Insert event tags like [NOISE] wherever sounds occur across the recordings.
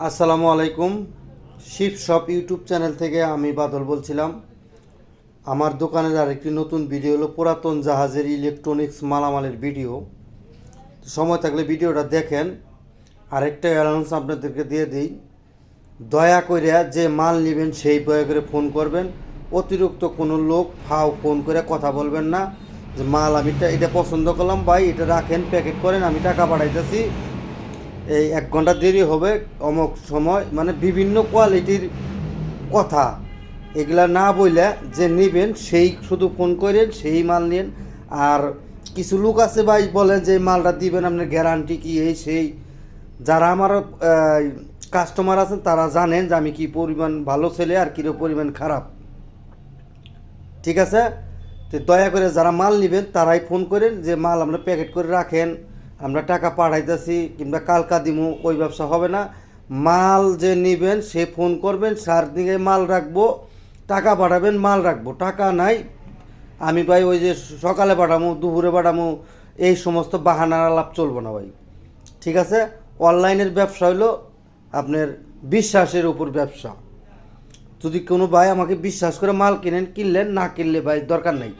আসসালামু আলাইকুম। Sheep shop YouTube channel থেকে আমি বাদল বলছিলাম। আমার দোকানের আরেকটি নতুন ভিডিও হলো পুরাতন জাহাজের ইলেকট্রনিক্স মালামালের ভিডিও। সময় থাকলে ভিডিওটা দেখেন। আরেকটা অ্যানাউন্স আপনাদেরকে দিয়ে দিই। দয়া করে যে মাল নেবেন সেই দয়া করে ফোন করবেন। অতিরিক্ত কোনো লোক ফাও ফোন করে কথা বলবেন না। যে মাল আমি এটা- এটা পছন্দ করলাম, ভাই এটা রাখেন, প্যাকেট করেন, আমি টাকা পাঠাইতেছি। এই এক ঘণ্টা দেরি হবে অমুক সময় মানে বিভিন্ন কোয়ালিটির কথা। এগুলা না বইলে যে নেবেন, সেই শুধু ফোন করেন, সেই মাল নেন। আর কিছু লোক আছে ভাই বলে যে মালটা দিবেন, আপনার গ্যারান্টি কি, এই, সেই। যারা আমার কাস্টমার আছেন, তারা জানেন যে আমি কি পরিমাণ ভালো ছেলে আর কী পরিমাণ খারাপ। ঠিক আছে? তো দয়া করে যারা মাল নেবেন, তারাই ফোন করেন যে মাল আমরা প্যাকেট করে রাখেন। আমরা টাকা পাঠাইতেছি, কিংবা কালকা দিমু ওই ব্যবসা হবে না। মাল যে নেবেন, সে ফোন করবেন, সার দিকে মাল রাখব, টাকা পাঠাবেন, মাল রাখব। টাকা নাই, আমি ভাই ওই যে সকালে পাঠামো, দুপুরে পাঠামো, এই সমস্ত বাহানার আলাপ চলবো না ভাই। ঠিক আছে? অনলাইনের ব্যবসা হলো আপনার বিশ্বাসের উপর ব্যবসা। যদি কোনো ভাই আমাকে বিশ্বাস করে মাল কিনেন, কিনলেন, না কিনলে ভাই দরকার নেই।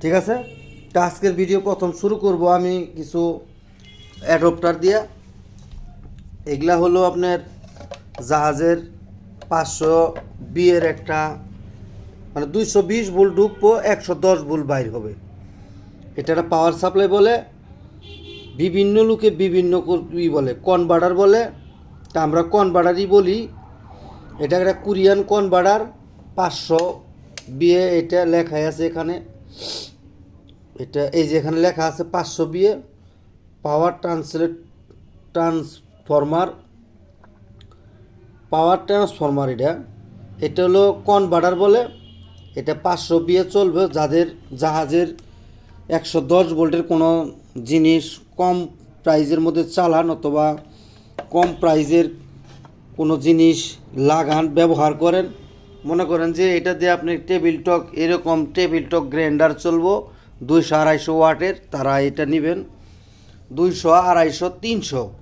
ঠিক আছে? তো আজকের ভিডিও প্রথম শুরু করব আমি কিছু অ্যাডপ্টার দিয়ে। এগুলা হলো আপনার জাহাজের পাঁচশো বিয়ের একটা মানে দুইশো বিশ বুল ঢুকবো, একশো দশ বুল বাইর হবে। এটা একটা পাওয়ার সাপ্লাই বলে, বিভিন্ন লোকে বিভিন্ন ই বলে কনভার্টার বলে। তা আমরা কনভার্টারই বলি, এটা একটা কোরিয়ান কনভার্টার পাঁচশো বিয়ে এটা লেখাই আছে এখানে। এটা এই যে এখানে লেখা আছে পাঁচশো বিয়ে power translate transformer power transformer এটা। এটা হলো কনভার্টার বলে, এটা পাঁচশো বিয়ে চলবে যাদের জাহাজের একশো দশ ভোল্টের কোনো জিনিস কম প্রাইজের মধ্যে চালান অথবা কম প্রাইজের কোনো জিনিস লাগান, ব্যবহার করেন। মনে করেন যে এটা দিয়ে আপনি টেবিল টক এরকম টেবিল টক গ্রাইন্ডার চলবো। দুইশো আড়াইশো ওয়াটের, তারা এটা নেবেন। দুইশো আড়াইশো তিনশো।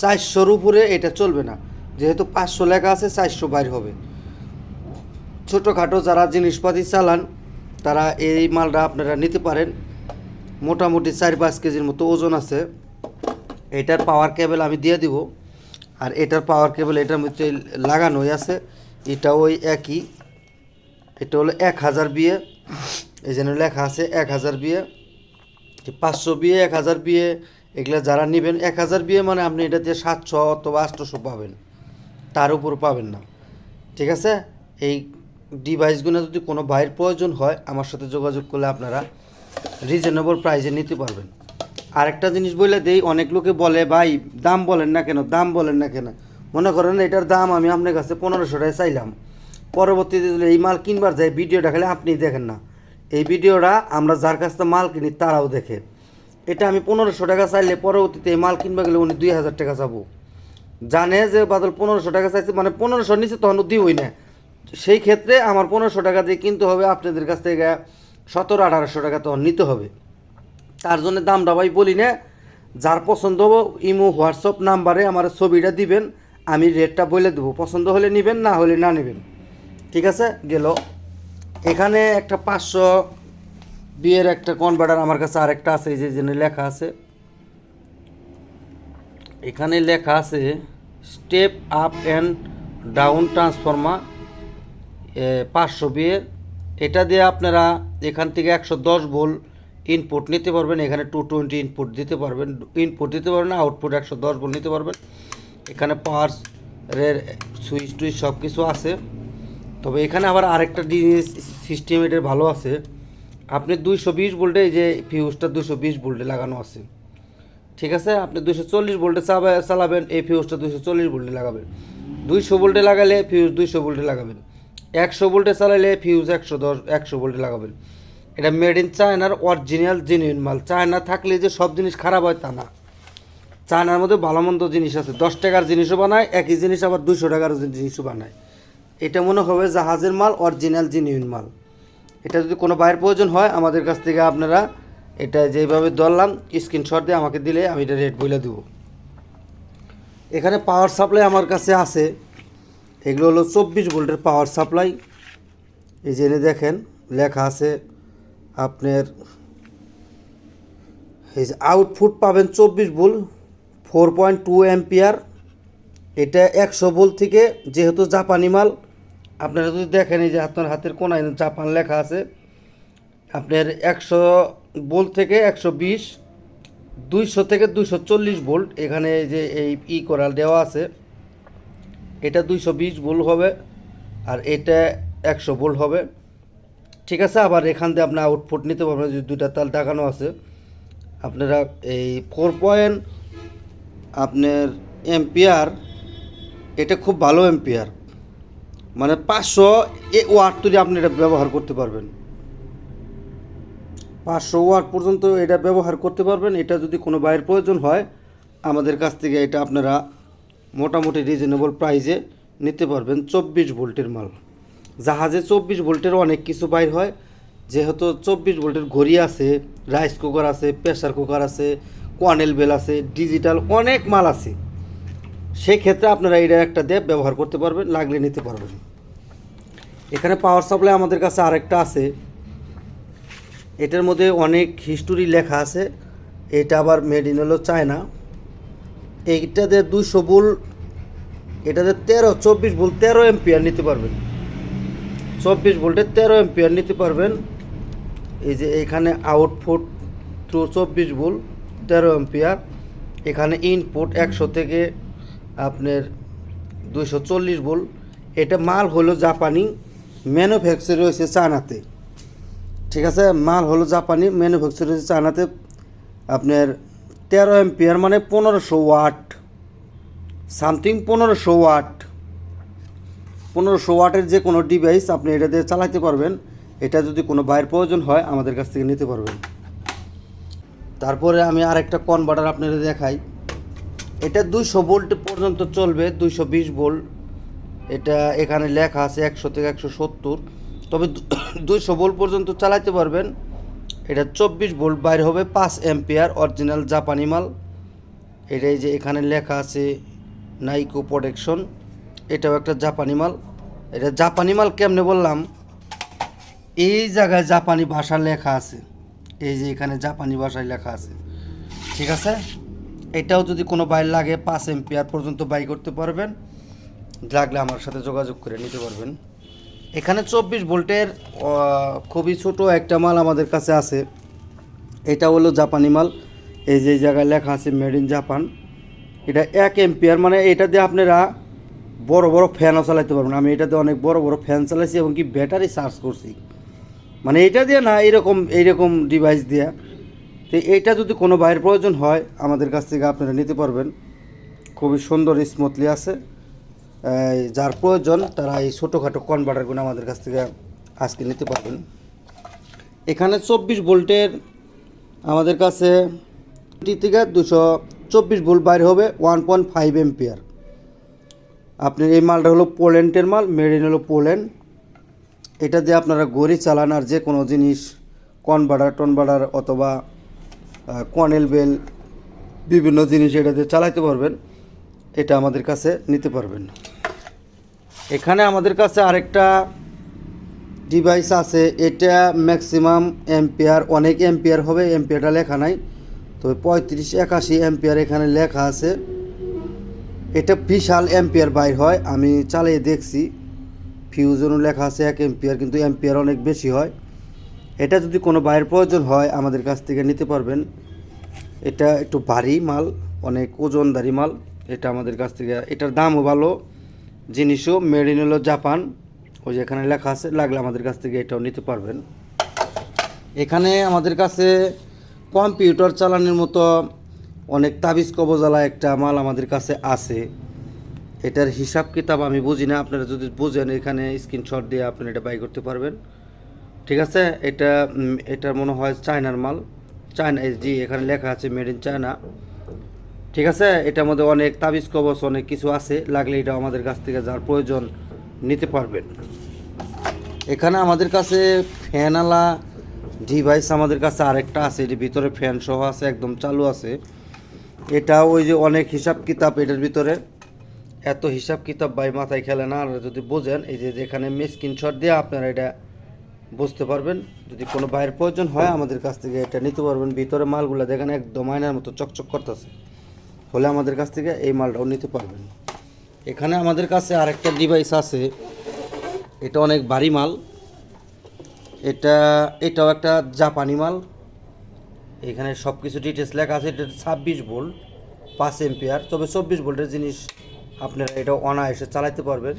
চারশোর উপরে এটা চলবে না। যেহেতু পাঁচশো লেখা আছে, চারশো বাইর হবে। ছোটোখাটো যারা জিনিসপাতি চালান, তারা এই মালটা আপনারা নিতে পারেন। মোটামুটি চার পাঁচ কেজির মতো ওজন আছে। এটার পাওয়ার কেবল আমি দিয়ে দিব। আর এটার পাওয়ার কেবল এটার মধ্যে লাগানোই আছে। এটা ওই একই। এটা হলো এক হাজার বিয়ে এই জন্য লেখা আছে এক হাজার বিয়ে পাঁচশো বিয়ে, এক হাজার বিয়ে, এগুলো যারা নেবেন, এক হাজার বিয়ে মানে আপনি এটা দিয়ে সাতশো অথবা আটশোশো পাবেন। তার উপর পাবেন না। ঠিক আছে? এই ডিভাইসগুলো যদি কোনো ভাইয়ের প্রয়োজন হয়, আমার সাথে যোগাযোগ করলে আপনারা রিজনেবল প্রাইসে নিতে পারবেন। আরেকটা জিনিস বলে দেই, অনেক লোকে বলে, ভাই, দাম বলেন না কেন? দাম বলেন না কেন? মনে করেন এটার দাম আমি আপনার কাছে পনেরোশো টাকা চাইলাম। পরবর্তীতে এই মাল কিনবার যাই ভিডিওটা খালি আপনি দেখেন না। এই ভিডিওটা আমরা যার কাছ থেকে মাল কিনি তারাও দেখে। এটা আমি পনেরোশো টাকা চাইলে পরবর্তীতে এই মাল কিনবা গেলে উনি দুই হাজার টাকা চাবো। জানে যে বাদল পনেরোশো টাকা চাইছে মানে পনেরোশো নিচে তখন দিবই না। সেই ক্ষেত্রে আমার পনেরোশো টাকা দিয়ে কিনতে হবে, আপনাদের কাছ থেকে সতেরো, আঠারোশো টাকা তখন নিতে হবে। তার জন্য দামটা ভাই বলি না, যার পছন্দ হব ইমো, হোয়াটসঅ্যাপ নাম্বারে আমার ছবিটা দিবেন, আমি রেটটা বলে দেবো। পছন্দ হলে নেবেন, না হলে না নেবেন। ঠিক আছে? গেল। এখানে একটা পাঁচশো বিয়ের একটা কনভার্টার আমার কাছে আরেকটা আছে, এই যে জন্য লেখা আছে। এখানে লেখা আছে step up and down transformer পাঁচশো বিয়ের। এটা দিয়ে আপনারা এখান থেকে একশো দশ ভোল্ট ইনপুট নিতে পারবেন। এখানে টু টোয়েন্টি ইনপুট দিতে পারবেন। ইনপুট দিতে পারবেন আউটপুট একশো দশ ভোল্ট নিতে পারবেন। এখানে পাওয়ার সুইচ টুইচ সব কিছু আছে। তবে এখানে আবার আরেকটা জিনিস সিস্টেম এটার ভালো আছে। আপনি দুইশো বিশ ভোল্টে যে ফিউজটা দুশো বিশ ভোল্টে লাগানো আছে। ঠিক আছে? আপনি দুশো চল্লিশ ভোল্টে চালাবেন, এই ফিউজটা দুশো চল্লিশ ভোল্টে লাগাবেন। দুইশো ভোল্টে লাগালে ফিউজ দুইশো ভোল্টে লাগাবেন। একশো ভোল্টে চালালে ফিউজ একশো দশ, একশো ভোল্টে লাগাবেন। এটা মেড ইন চায়নার অরিজিনাল জেনুইন মাল। চায়না থাকলে যে সব জিনিস খারাপ হয় তা না। চায়নার মধ্যে ভালো মন্দ জিনিস আছে। দশ টাকার জিনিসও বানায়, একই জিনিস আবার দুশো টাকার জিনিসও বানায়। এটা মনে হবে জাহাজের মাল অরিজিনাল জেনুইন মাল। এটা যদি কোনো বাইরের প্রয়োজন হয়, আমাদের কাছ থেকে আপনারা এটা যেভাবে ধরলাম স্ক্রিনশট দিয়ে আমাকে দিলে আমি এটা রেট বলে দেবো। এখানে পাওয়ার সাপ্লাই আমার কাছে আছে। এগুলো হলো চব্বিশ ভোল্টের পাওয়ার সাপ্লাই এই এনে দেখেন, লেখা আছে আপনার, এই যে আউটপুট পাবেন চব্বিশ volt four point two ampere এটা একশো ভোল্ট থেকে যেহেতু জাপানি মাল আপনারা যদি দেখেন এই যে আপনার হাতের কোনায় জাপান লেখা আছে, আপনার একশো ভোল্ট থেকে একশো বিশ, দুইশো থেকে দুইশো চল্লিশ ভোল্ট এখানে যে এই ই করাল দেওয়া আছে। এটা দুইশো বিশ ভোল্ট হবে আর এটা একশো ভোল্ট হবে। ঠিক আছে, আবার এখান থেকে আপনি আউটপুট নিতে পারবেন যদি দুইটা তাল টাকানো আছে। আপনারা এই ফোর পয়েন্ট আপনার এম্পিয়ার এটা খুব ভালো এম্পিয়ার মানে পাঁচশো এ ওয়াট তুলে আপনি এটা ব্যবহার করতে পারবেন। পাঁচশো ওয়াট পর্যন্ত এটা ব্যবহার করতে পারবেন, এটা যদি কোনো বাইরের প্রয়োজন হয়, আমাদের কাছ থেকে এটা আপনারা মোটামুটি রিজনেবল প্রাইসে নিতে পারবেন চব্বিশ ভোল্টের মাল। জাহাজে চব্বিশ ভোল্টের অনেক কিছু বাইর হয়, যেহেতু চব্বিশ ভোল্টের ঘড়ি আছে রাইস কুকার আছে প্রেসার কুকার আছে কোয়ানেল বেল আছে ডিজিটাল অনেক মাল আছে। সেই ক্ষেত্রে আপনারা এটা একটা দিয়ে ব্যবহার করতে পারবেন, লাগলে নিতে পারবেন। এখানে পাওয়ার সাপ্লাই আমাদের কাছে আরেকটা আছে। এটার মধ্যে অনেক হিস্টোরি লেখা আছে। এটা আবার মেড ইন হলো চায়না। এইটাতে দুশো বুল এটাতে তেরো, চব্বিশ ভোল্ট, তেরো এম্পিয়ার নিতে পারবেন। চব্বিশ ভোল্টের তেরো এম্পিয়ার নিতে পারবেন। এই যে এখানে আউটপুট থ্রু চব্বিশ ভোল্ট, তেরো এম্পিয়ার এখানে ইনপুট একশো থেকে আপনার দুশো চল্লিশ ভোল্ট। এটা মাল হলো জাপানি। ম্যানুফ্যাকচার হয়েছে চায়নাতে। ঠিক আছে? মাল হলো জাপানি ম্যানুফ্যাকচার হয়েছে চায়নাতে। আপনার তেরো এম্পিয়ার মানে পনেরোশো ওয়াট। সামথিং পনেরোশো ওয়াট। পনেরোশো ওয়াটের যে কোনো ডিভাইস আপনি এটা দিয়ে চালাতে পারবেন। এটা যদি কোনো বাইরের প্রয়োজন হয়, আমাদের কাছ থেকে নিতে পারবেন। তারপরে আমি আরেকটা কনভার্টার আপনাদের দেখাই। এটা দুইশো ভোল্ট পর্যন্ত চলবে, দুইশো বিশ ভোল্ট এটা এখানে লেখা আছে একশো থেকে একশো সত্তর। তবে দুইশো ভোল্ট পর্যন্ত চালাতে পারবেন। এটা চব্বিশ ভোল্ট বাইরে হবে পাঁচ এম্পিয়ার অরিজিনাল জাপানি মাল। এটাই যে এখানে লেখা আছে নাইকো প্রোটেকশন। এটাও একটা জাপানি মাল। এটা জাপানি মাল কেমনে বললাম? এই জায়গায় জাপানি ভাষা লেখা আছে। এই যে এখানে জাপানি ভাষায় লেখা আছে। ঠিক আছে? এটাও যদি কোনো বাইর লাগে, পাঁচ এম্পিয়ার পর্যন্ত বাই করতে পারবেন। লাগলে আমার সাথে যোগাযোগ করে নিতে পারবেন। এখানে চব্বিশ ভোল্টের খুবই ছোট একটা মাল আমাদের কাছে আছে। এটা হলো জাপানি মাল। এই যে জায়গায় লেখা আছে মেড ইন জাপান এটা এক এম্পিয়ার মানে এটা দিয়ে আপনারা বড় বড় ফ্যানও চালাতে পারবেন। আমি এটাতে অনেক বড় বড় ফ্যান চালাইছি এবং কি ব্যাটারি চার্জ করছি। মানে এটা দিয়ে না এইরকম এইরকম ডিভাইস দিয়ে। তো এইটা যদি কোনো বাইরের প্রয়োজন হয়, আমাদের কাছ থেকে আপনারা নিতে পারবেন। খুবই সুন্দর স্মুথলি আছে। যার প্রয়োজন, তারা এই ছোটোখাটো কনভার্টারগুলো আমাদের কাছ থেকে আজকে নিতে পারবেন। এখানে চব্বিশ ভোল্টের আমাদের কাছে থেকে দুশো চব্বিশ ভোল্ট বাইরে হবে, ওয়ান পয়েন্ট ফাইভ এম্পিয়ার। আপনার এই মালটা হলো পোল্যান্ডের মাল, মেড ইন হলো পোল্যান্ড। এটা দিয়ে আপনারা গড়ি চালান আর যে কোনো জিনিস কনভার্টার টনভার্টার অথবা কনেল বেল বিভিন্ন জিনিস এটা দিয়ে চালাতে পারবেন। এটা আমাদের কাছে নিতে পারবেন। এখানে আমাদের কাছে আরেকটা ডিভাইস আছে, এটা ম্যাক্সিমাম এম্পিয়ার অনেক এম্পিয়ার হবে এম্পিয়ারটা লেখা নাই। তবে পঁয়ত্রিশ, একাশি এম্পিয়ার এখানে লেখা আছে। এটা বিশাল এম্পিয়ার বাইর হয়, আমি চালিয়ে দেখছি। ফিউজনও লেখা আছে এক এম্পিয়ার কিন্তু এম্পিয়ার অনেক বেশি হয়। এটা যদি কোনো বাইরের প্রয়োজন হয়, আমাদের কাছ থেকে নিতে পারবেন। এটা একটু ভারী মাল, অনেক ওজনদারি মাল। এটা আমাদের কাছ থেকে, এটার দামও ভালো। জিনিসও মেড ইন হলো জাপান। ওই যে এখানে লেখা আছে, লাগলে আমাদের কাছ থেকে এটাও নিতে পারবেন। এখানে আমাদের কাছে কম্পিউটার চালানোর মতো অনেক তাবিজ কবজালা একটা মাল আমাদের কাছে আছে। এটার হিসাব কিতাব আমি বুঝি না, আপনারা যদি বুঝেন এখানে স্ক্রিনশট দিয়ে আপনি এটা বাই করতে পারবেন। ঠিক আছে? এটা এটার মনে হয় চায়নার মাল। চায়না জি এখানে লেখা আছে মেড ইন চায়না। ঠিক আছে? এটার মধ্যে অনেক তাবিজ, কবচ, অনেক কিছু আছে। লাগলে এটা আমাদের কাছ থেকে যার প্রয়োজন নিতে পারবেন। এখানে আমাদের কাছে ফ্যানওয়ালা ডিভাইস আমাদের কাছে আরেকটা আছে। এটির ভিতরে ফ্যান সহ আছে, একদম চালু আছে। এটা ওই যে অনেক হিসাব কিতাব এটার ভিতরে। এত হিসাব কিতাব ভাই মাথায় খেলে না। আর যদি বোঝেন, এই যে যেখানে স্ক্রিনশট দিয়ে, আপনারা এটা বুঝতে পারবেন। যদি কোনো বাইরের প্রয়োজন হয়, আমাদের কাছ থেকে এটা নিতে পারবেন। ভিতরে মালগুলো দেখেন, একদম আয়নার মতো চকচক করতেছে। হলে আমাদের কাছ থেকে এই মালটাও নিতে পারবেন। এখানে আমাদের কাছে আরেকটা ডিভাইস আছে। এটা অনেক ভারী মাল। এটা, এটাও একটা জাপানি মাল। এখানে সব কিছু ডিটেলস লেখা আছে। এটা ছাব্বিশ ভোল্ট, পাঁচ এম্পিয়ার তবে চব্বিশ ভোল্টের জিনিস আপনারা এটা অনায়াসে চালাতে পারবেন।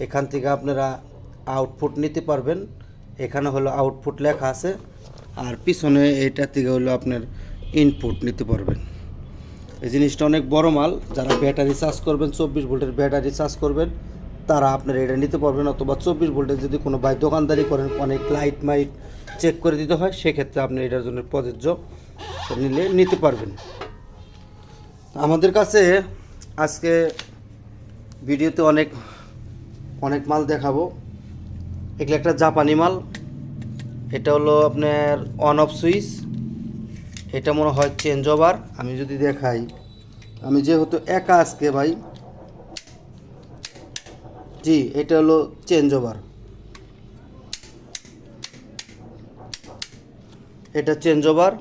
এখান থেকে আপনারা আউটপুট নিতে পারবেন। এখানে হলো আউটপুট লেখা আছে। আর পিছনে এটা থেকে হলো আপনার ইনপুট নিতে পারবেন। এই জিনিসটা অনেক বড় মাল। যারা ব্যাটারি চার্জ করবেন, চব্বিশ ভোল্টের ব্যাটারি চার্জ করবেন, তারা আপনারা এটা নিতে পারবেন। অথবা চব্বিশ ভোল্টের যদি কোনো বাই দোকানদারি করেন, অনেক লাইট মাইট চেক করে দিতে হয়, সেক্ষেত্রে আপনি এটার জন্য প্রযোজ্য নিলে নিতে পারবেন। আমাদের কাছে আজকে ভিডিওতে অনেক অনেক মাল দেখাবো। এগুলো একটা জাপানি মাল। এটা হলো আপনার অন অফ সুইচ এটা মনে হয় চেঞ্জ ওভার আমি যদি দেখাই, আমি যেহেতু একা আজকে ভাই, জি, এটা হলো চেঞ্জ ওভার এটা চেঞ্জ ওভার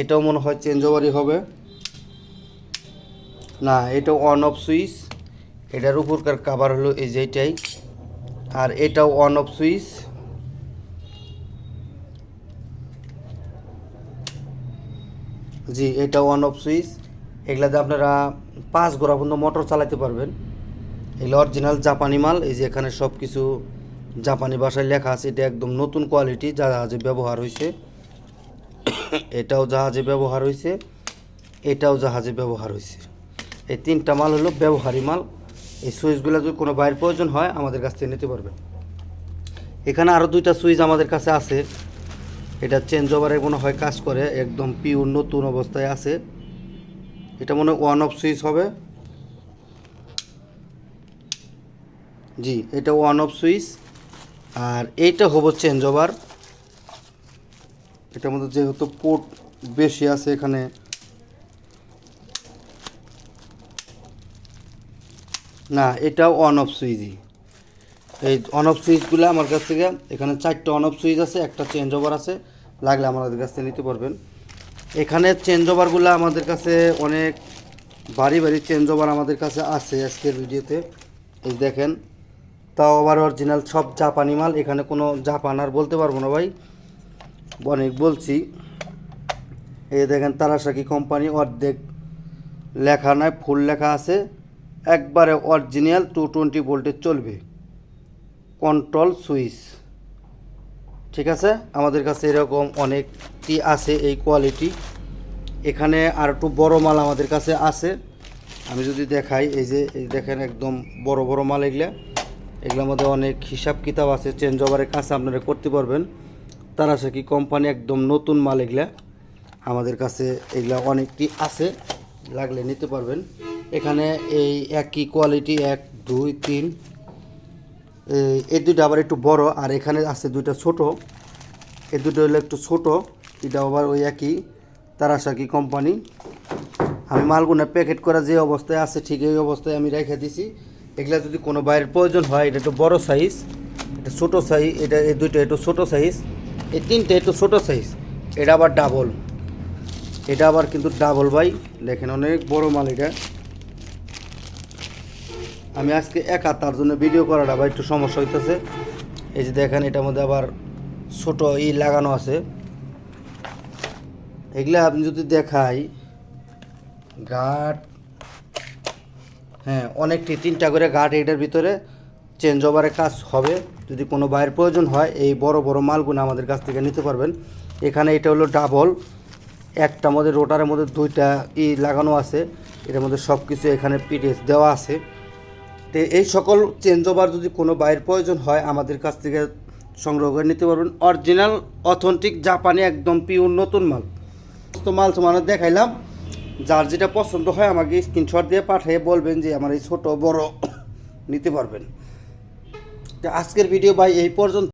এটাও মনে হয় চেঞ্জ ওভারই হবে। না, এটা অন অফ সুইচ এটার উপরকার কাভার হলো এই যেটাই আর এটাও অন অফ সুইচ জি, এটা ওয়ান অফ সুইচ এগুলাতে আপনারা পাঁচ গোড়া পর্যন্ত মোটর চালাতে পারবেন। এগুলো অরিজিনাল জাপানি মাল, এই যে এখানে সব কিছু জাপানি ভাষায় লেখা আছে, এটা একদম নতুন কোয়ালিটি যা জাহাজে ব্যবহার হয়েছে। এটাও জাহাজে ব্যবহার হয়েছে, এটাও জাহাজে ব্যবহার হয়েছে। এই তিনটা মাল হলো ব্যবহারী মাল। এই সুইচগুলো যদি কোনো বাইরের প্রয়োজন হয়, আমাদের কাছ থেকে নিতে পারবেন। এখানে আরও দুইটা সুইচ আমাদের কাছে আছে। এটা চেঞ্জ ওভারে মনে হয় কাজ করে, একদম পিওর নতুন অবস্থায় আছে। এটা মনে হয় ওয়ান অফ সুইচ হবে। জি, এটা ওয়ান অফ সুইচ আর এইটা হব চেঞ্জ ওভার এটার মধ্যে যেহেতু পোর্ট বেশি আছে এখানে। না, এটা অন অফ সুইচই এই অন অফ সুইচগুলো আমার কাছ থেকে, এখানে চারটে অন অফ সুইচ আছে, একটা চেঞ্জ ওভার আছে, লাগলে আমাদের কাছ থেকে নিতে পারবেন। এখানে চেঞ্জ ওভারগুলো আমাদের কাছে অনেক ভারী ভারী চেঞ্জ ওভার আমাদের কাছে আছে আজকের ভিডিওতে। এই দেখেন, তাও আবার অরিজিনাল সব জাপানি মাল, এখানে কোনো জাপান আর বলতে পারব না ভাই। অনেক বলছি। এই দেখেন তারাসাকি কোম্পানি অর্ধেক লেখা নয় ফুল লেখা আছে। একবারে অরিজিনাল টু টোয়েন্টি ভোল্টের চলবে। কন্ট্রোল সুইচ ঠিক আছে? আমাদের কাছে এরকম অনেকটি আছে এই কোয়ালিটি এখানে আর একটু বড় মাল আমাদের কাছে আছে। আমি যদি দেখাই, এই যে, এই দেখেন একদম বড় বড় মাল এগুলা। এগুলোর মধ্যে অনেক হিসাব কিতাব আছে চেঞ্জ ওভারের কাছে আপনারা করতে পারবেন। তারা সে কি কোম্পানি একদম নতুন মাল এগুলা। আমাদের কাছে এগুলা অনেকটি আছে, লাগলে নিতে পারবেন। এখানে এই একই কোয়ালিটি এক, দুই, তিন এই- দুটো আবার একটু বড়, আর এখানে আছে দুইটা ছোট। এই দুটো হলো একটু ছোট, এটা আবার ওই একই তারাসাকি কোম্পানি আমি মালগুলো প্যাকেট করা যে অবস্থায় আছে, ঠিক এই অবস্থায় আমি রেখে দিছি। এগুলা যদি কোনো বাইরের প্রয়োজন হয়, এটা একটু বড় সাইজ এটা ছোট সাইজ এটা এই দুইটা একটু ছোট সাইজ এই তিনটে একটু ছোট সাইজ এটা আবার ডাবল এটা আবার কিন্তু ডাবল ভাই। দেখেন অনেক বড় মাল এটা। আমি আজকে একা তার জন্য ভিডিও করাটা আবার একটু সমস্যা হইতেছে। এই যে দেখেন, এটার মধ্যে আবার ছোট ই লাগানো আছে। এগুলা আপনি যদি দেখাই, গাট হ্যাঁ অনেকটি, তিনটা করে গাট এটার ভিতরে চেঞ্জ ওভারের কাজ হবে। যদি কোনো বাইরের প্রয়োজন হয়, এই বড় বড় মালগুলো আমাদের কাছ থেকে নিতে পারবেন। এখানে এটা হলো ডাবল একটা মধ্যে রোটারের মধ্যে দুইটা ই লাগানো আছে। এটার মধ্যে সব কিছু এখানে পিডিএস দেওয়া আছে। তো এই সকল চেঞ্জ ওভার যদি কোনো বাইয়ের প্রয়োজন হয়, আমাদের কাছ থেকে সংগ্রহ করে নিতে পারবেন। অরিজিনাল অথেন্টিক জাপানি একদম পিওর নতুন মাল। তো মাল তোমার দেখাইলাম। যার যেটা পছন্দ হয়, আমাকে স্ক্রিনশট দিয়ে পাঠিয়ে বলবেন যে আমার এই ছোটো, বড় [COUGHS] নিতে পারবেন। তো আজকের ভিডিও ভাই এই পর্যন্ত।